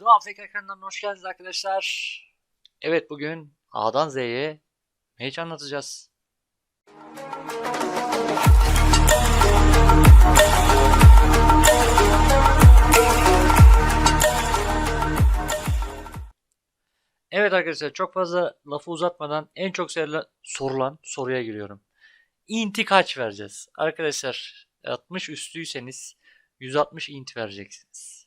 The Afrika ekranından hoş geldiniz arkadaşlar. Evet bugün A'dan Z'ye Mage anlatacağız. Evet arkadaşlar çok fazla lafı uzatmadan en çok sorulan soruya giriyorum. Inti kaç vereceğiz? Arkadaşlar 60 üstüyseniz 160 int vereceksiniz.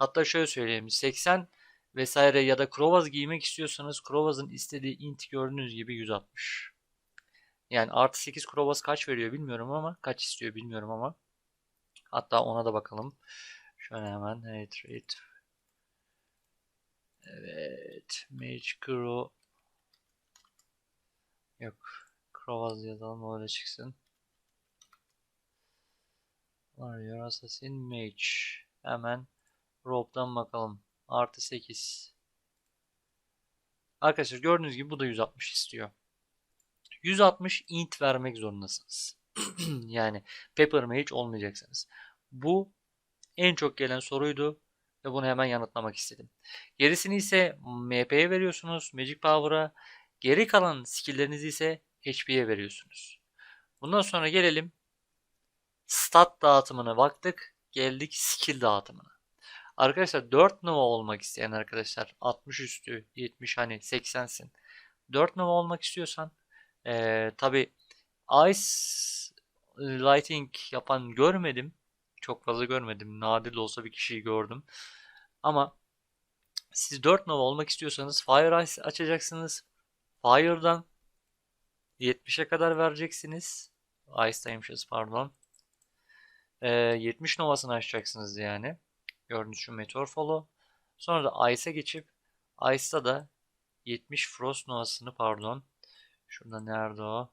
Hatta şöyle söyleyeyim 80 vesaire ya da Krovaz giymek istiyorsanız Krovaz'ın istediği int gördüğünüz gibi 160. Yani artı 8 Krovaz kaç veriyor bilmiyorum ama kaç istiyor bilmiyorum ama. Hatta ona da bakalım. Şöyle hemen evet, evet. Evet. Mage Crow. Yok. Krovaz yazalım öyle çıksın. Warrior Assassin Mage. Hemen Rope'dan bakalım. Artı 8. Arkadaşlar gördüğünüz gibi bu da 160 istiyor. 160 int vermek zorundasınız. yani Pepper Mage olmayacaksınız. Bu en çok gelen soruydu ve bunu hemen yanıtlamak istedim. Gerisini ise MP'ye veriyorsunuz, Magic Power'a. Geri kalan skill'lerinizi ise HP'ye veriyorsunuz. Bundan sonra gelelim stat dağıtımına baktık. Geldik skill dağıtımına. Arkadaşlar 4 Nova olmak isteyen arkadaşlar 60 üstü 70 hani 80'sin. 4 Nova olmak istiyorsan ee, tabi Ice Lighting yapan görmedim. Çok fazla görmedim. Nadir de olsa bir kişiyi gördüm. Ama siz 4 Nova olmak istiyorsanız Fire Ice açacaksınız. Fire'dan 70'e kadar vereceksiniz. Ice'daymışız pardon. Ee, 70 Nova'sını açacaksınız yani. Gördüğünüz şu Meteor Follow. Sonra da Ice'e geçip Ice'da da 70 Frost Nova'sını pardon. Şurada nerede o?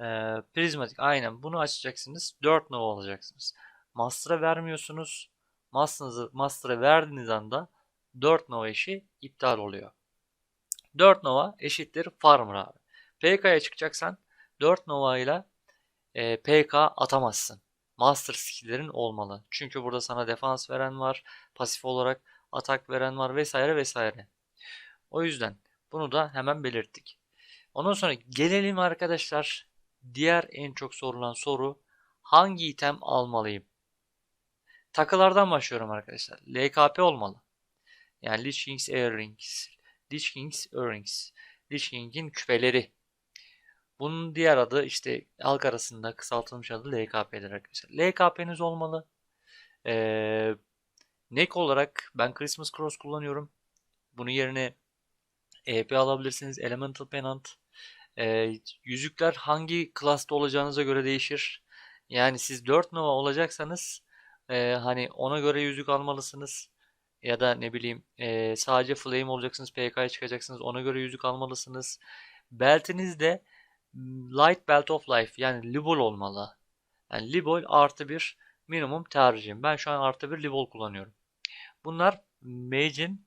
Ee, Prismatic aynen bunu açacaksınız. 4 Nova alacaksınız. Master'a vermiyorsunuz. Master'ı Master'a verdiğiniz anda 4 Nova işi iptal oluyor. 4 Nova eşittir Farmer abi. PK'ya çıkacaksan 4 Nova ile e, PK atamazsın. Master skill'lerin olmalı. Çünkü burada sana defans veren var, pasif olarak atak veren var vesaire vesaire. O yüzden bunu da hemen belirttik. Ondan sonra gelelim arkadaşlar diğer en çok sorulan soru hangi item almalıyım? Takılardan başlıyorum arkadaşlar. LKP olmalı. Yani Lich King's Earrings. Lich King's Earrings. Lich King'in küpeleri. Bunun diğer adı işte halk arasında kısaltılmış adı LKP'dir arkadaşlar. LKP'niz olmalı. Ee, neck olarak ben Christmas Cross kullanıyorum. Bunun yerine EP alabilirsiniz. Elemental Pennant. Ee, yüzükler hangi klasta olacağınıza göre değişir. Yani siz 4 Nova olacaksanız e, hani ona göre yüzük almalısınız. Ya da ne bileyim e, sadece Flame olacaksınız. PK'ya çıkacaksınız. Ona göre yüzük almalısınız. Beltiniz de Light Belt of Life yani Libol olmalı. Yani Libol artı bir minimum tercihim. Ben şu an artı bir Libol kullanıyorum. Bunlar Mage'in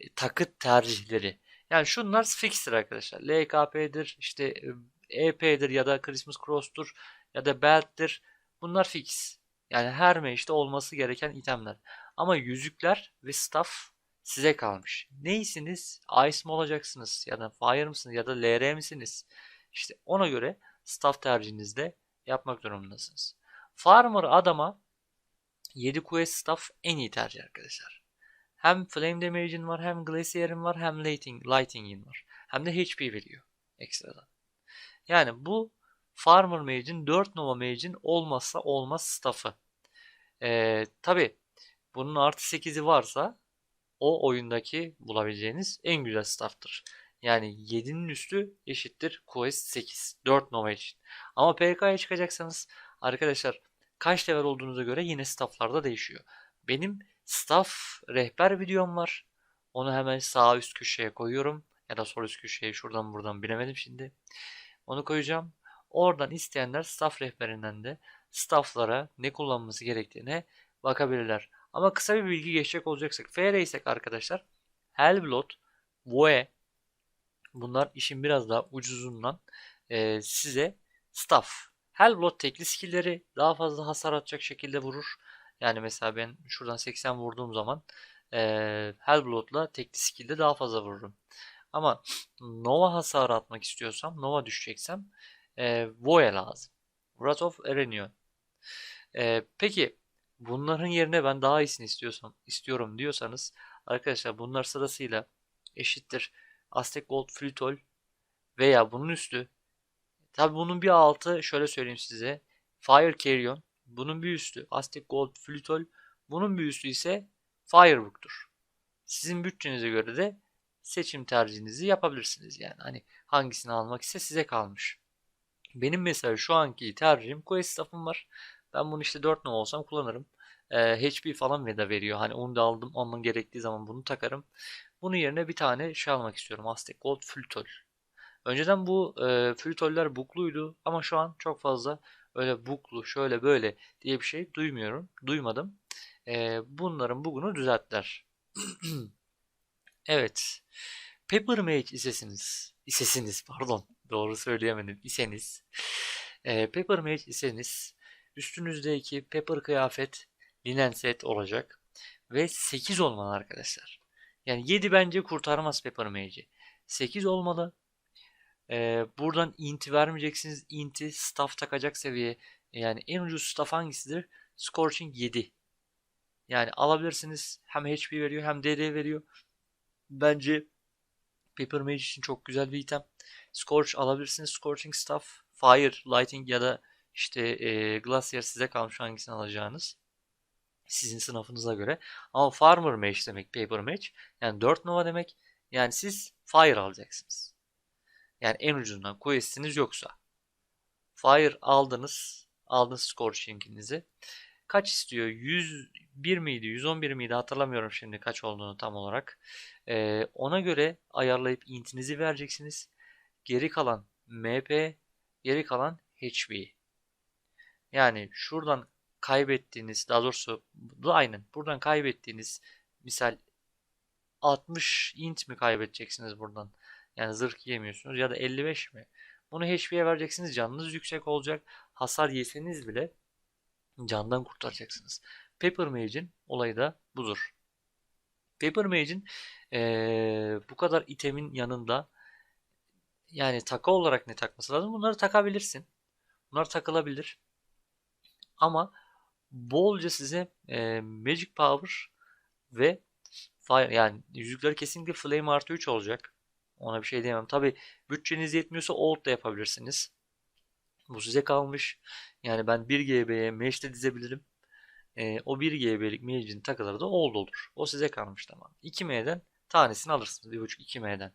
e, takıt tercihleri. Yani şunlar fixtir arkadaşlar. LKP'dir, işte EP'dir ya da Christmas Cross'tur ya da Belt'tir. Bunlar fix. Yani her mage'de olması gereken itemler. Ama yüzükler ve staff size kalmış. Neysiniz? Ice mi olacaksınız? Ya da Fire mısınız? Ya da LR misiniz? İşte ona göre staff tercihinizde yapmak durumundasınız. Farmer adama 7 quest staff en iyi tercih arkadaşlar. Hem flame damage'in var, hem glacier'in var, hem lighting, lighting'in var. Hem de HP veriyor ekstradan. Yani bu Farmer Mage'in 4 Nova Mage'in olmazsa olmaz staff'ı. Ee, Tabi bunun artı 8'i varsa o oyundaki bulabileceğiniz en güzel staff'tır. Yani 7'nin üstü eşittir Quest 8. 4 Nova için. Ama PK'ya çıkacaksanız arkadaşlar kaç level olduğunuza göre yine stafflarda değişiyor. Benim staff rehber videom var. Onu hemen sağ üst köşeye koyuyorum. Ya da sol üst köşeye şuradan buradan bilemedim şimdi. Onu koyacağım. Oradan isteyenler staff rehberinden de stafflara ne kullanması gerektiğine bakabilirler. Ama kısa bir bilgi geçecek olacaksak. FR isek arkadaşlar Hellblood, Voe bunlar işin biraz daha ucuzundan e, size staff. Hellblood tekli skill'leri daha fazla hasar atacak şekilde vurur. Yani mesela ben şuradan 80 vurduğum zaman e, Hellblood'la tekli skill'de daha fazla vururum. Ama Nova hasarı atmak istiyorsam, Nova düşeceksem e, Voe lazım. Wrath of Erenion. E, peki bunların yerine ben daha iyisini istiyorsam, istiyorum diyorsanız arkadaşlar bunlar sırasıyla eşittir Aztec Gold Flutol veya bunun üstü. Tabi bunun bir altı şöyle söyleyeyim size. Fire Carrion. Bunun bir üstü Aztec Gold Flutol. Bunun bir üstü ise Firebook'tur. Sizin bütçenize göre de seçim tercihinizi yapabilirsiniz yani. Hani hangisini almak ise size kalmış. Benim mesela şu anki tercihim Quest staff'ım var. Ben bunu işte 4 nova olsam kullanırım. Ee, HP falan da veriyor. Hani onu da aldım. Onun gerektiği zaman bunu takarım. Bunun yerine bir tane şey almak istiyorum. Aztec Gold Flutol. Önceden bu e, flütoller bukluydu ama şu an çok fazla öyle buklu şöyle böyle diye bir şey duymuyorum. Duymadım. E, bunların bugünü düzelttiler. evet. Pepper Mage isesiniz. İsesiniz pardon. Doğru söyleyemedim. İseniz. E, Pepper Mage iseniz üstünüzdeki Pepper kıyafet linen set olacak. Ve 8 olmalı arkadaşlar. Yani 7 bence kurtarmaz Pepper Mage'i. 8 olmalı. Ee, buradan int vermeyeceksiniz. Int'i staff takacak seviye. Yani en ucuz staff hangisidir? Scorching 7. Yani alabilirsiniz. Hem HP veriyor hem DD veriyor. Bence Paper Mage için çok güzel bir item. Scorch alabilirsiniz. Scorching Staff, Fire, Lighting ya da işte e, Glacier size kalmış hangisini alacağınız. Sizin sınıfınıza göre. Ama Farmer Mage demek Paper Mage. Yani 4 Nova demek. Yani siz Fire alacaksınız. Yani en ucundan quest'iniz yoksa. Fire aldınız. Aldınız Scorching'inizi. Kaç istiyor? 101 miydi? 111 miydi? Hatırlamıyorum şimdi kaç olduğunu tam olarak. Ee, ona göre ayarlayıp intinizi vereceksiniz. Geri kalan MP, geri kalan HP. Yani şuradan kaybettiğiniz, daha doğrusu bu aynen buradan kaybettiğiniz misal 60 int mi kaybedeceksiniz buradan? Yani zırh yemiyorsunuz ya da 55 mi? Bunu HP'ye vereceksiniz. Canınız yüksek olacak. Hasar yeseniz bile candan kurtaracaksınız. Paper Mage'in olayı da budur. Paper Mage'in ee, bu kadar itemin yanında yani takı olarak ne takması lazım? Bunları takabilirsin. Bunlar takılabilir. Ama bolca size e, Magic Power ve Fire yani yüzükleri kesinlikle Flame artı 3 olacak. Ona bir şey diyemem. Tabi bütçeniz yetmiyorsa Old da yapabilirsiniz. Bu size kalmış. Yani ben 1 GB'ye Mage de dizebilirim. E, o 1 GB'lik Mage'in takıları da Old olur. O size kalmış tamam. 2 M'den tanesini alırsınız. 1.5-2 M'den.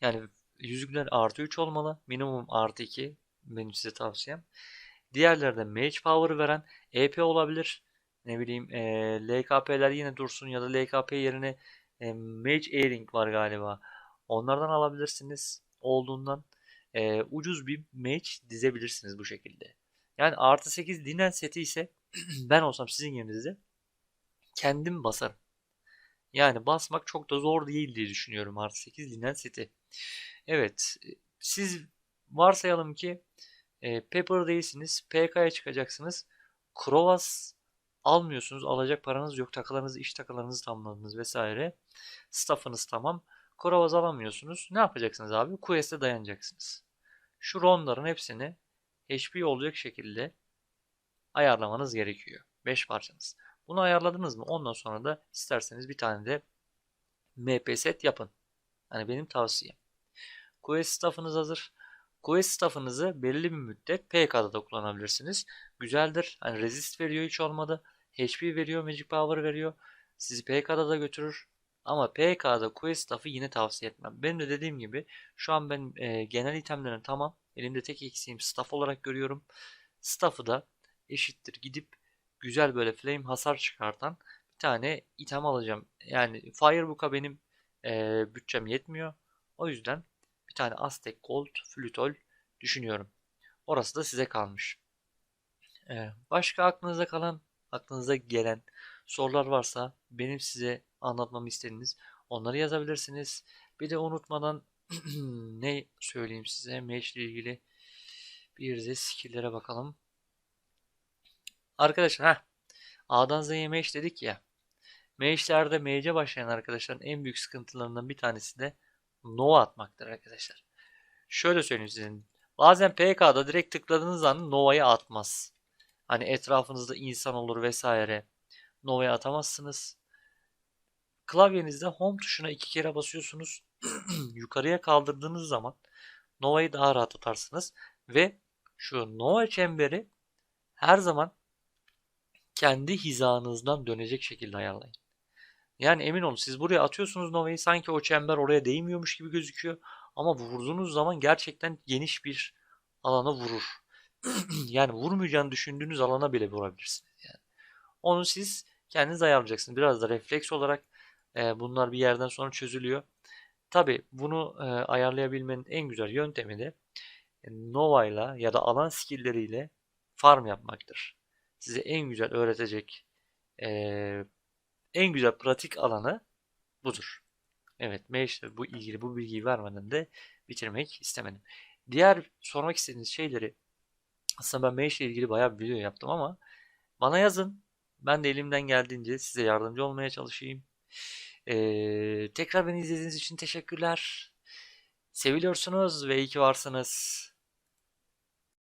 Yani yüzükler artı 3 olmalı. Minimum artı 2. Benim size tavsiyem. Diğerlerde Mage Power veren EP olabilir. Ne bileyim e, LKP'ler yine dursun ya da LKP yerine e, Mage Airing var galiba. Onlardan alabilirsiniz. Olduğundan e, ucuz bir Mage dizebilirsiniz bu şekilde. Yani artı 8 dinen seti ise ben olsam sizin yerinizde kendim basarım. Yani basmak çok da zor değil diye düşünüyorum artı 8 dinen seti. Evet siz varsayalım ki e, Pepper değilsiniz. PK'ya çıkacaksınız. Krovas almıyorsunuz. Alacak paranız yok. Takılarınızı, iş takılarınızı tamamladınız vesaire. Staffınız tamam. Krovaz alamıyorsunuz. Ne yapacaksınız abi? Quest'e dayanacaksınız. Şu ronların hepsini HP olacak şekilde ayarlamanız gerekiyor. 5 parçanız. Bunu ayarladınız mı? Ondan sonra da isterseniz bir tane de MP set yapın. Hani benim tavsiyem. Quest staffınız hazır. Quest staffınızı belli bir müddet PK'da da kullanabilirsiniz. Güzeldir. Hani resist veriyor hiç olmadı. HP veriyor, Magic Power veriyor. Sizi PK'da da götürür. Ama PK'da Quest staff'ı yine tavsiye etmem. Benim de dediğim gibi şu an ben e, genel itemlerin tamam. Elimde tek eksiğim staff olarak görüyorum. Staff'ı da eşittir. Gidip güzel böyle flame hasar çıkartan bir tane item alacağım. Yani Firebook'a benim e, bütçem yetmiyor. O yüzden tane Aztec Gold Flutol düşünüyorum. Orası da size kalmış. Ee, başka aklınıza kalan, aklınıza gelen sorular varsa benim size anlatmamı istediğiniz onları yazabilirsiniz. Bir de unutmadan ne söyleyeyim size Mage ile ilgili bir de skill'lere bakalım. Arkadaşlar ha A'dan Z'ye Mage dedik ya. Mage'lerde mage'e başlayan arkadaşların en büyük sıkıntılarından bir tanesi de Nova atmaktır arkadaşlar. Şöyle söyleyeyim sizin. Bazen PK'da direkt tıkladığınız an Nova'yı atmaz. Hani etrafınızda insan olur vesaire. Nova'ya atamazsınız. Klavyenizde home tuşuna iki kere basıyorsunuz. Yukarıya kaldırdığınız zaman Nova'yı daha rahat atarsınız. Ve şu Nova çemberi her zaman kendi hizanızdan dönecek şekilde ayarlayın. Yani emin olun siz buraya atıyorsunuz Nova'yı sanki o çember oraya değmiyormuş gibi gözüküyor. Ama vurduğunuz zaman gerçekten geniş bir alana vurur. yani vurmayacağını düşündüğünüz alana bile vurabilirsiniz. Yani. Onu siz kendiniz ayarlayacaksınız. Biraz da refleks olarak e, bunlar bir yerden sonra çözülüyor. Tabi bunu e, ayarlayabilmenin en güzel yöntemi de e, Nova ile ya da alan skill'leriyle farm yapmaktır. Size en güzel öğretecek e, en güzel pratik alanı budur. Evet, Mage'le bu ilgili bu bilgiyi vermeden de bitirmek istemedim. Diğer sormak istediğiniz şeyleri aslında ben Mage ile ilgili bayağı bir video yaptım ama bana yazın. Ben de elimden geldiğince size yardımcı olmaya çalışayım. Ee, tekrar beni izlediğiniz için teşekkürler. Seviliyorsunuz ve iyi ki varsınız.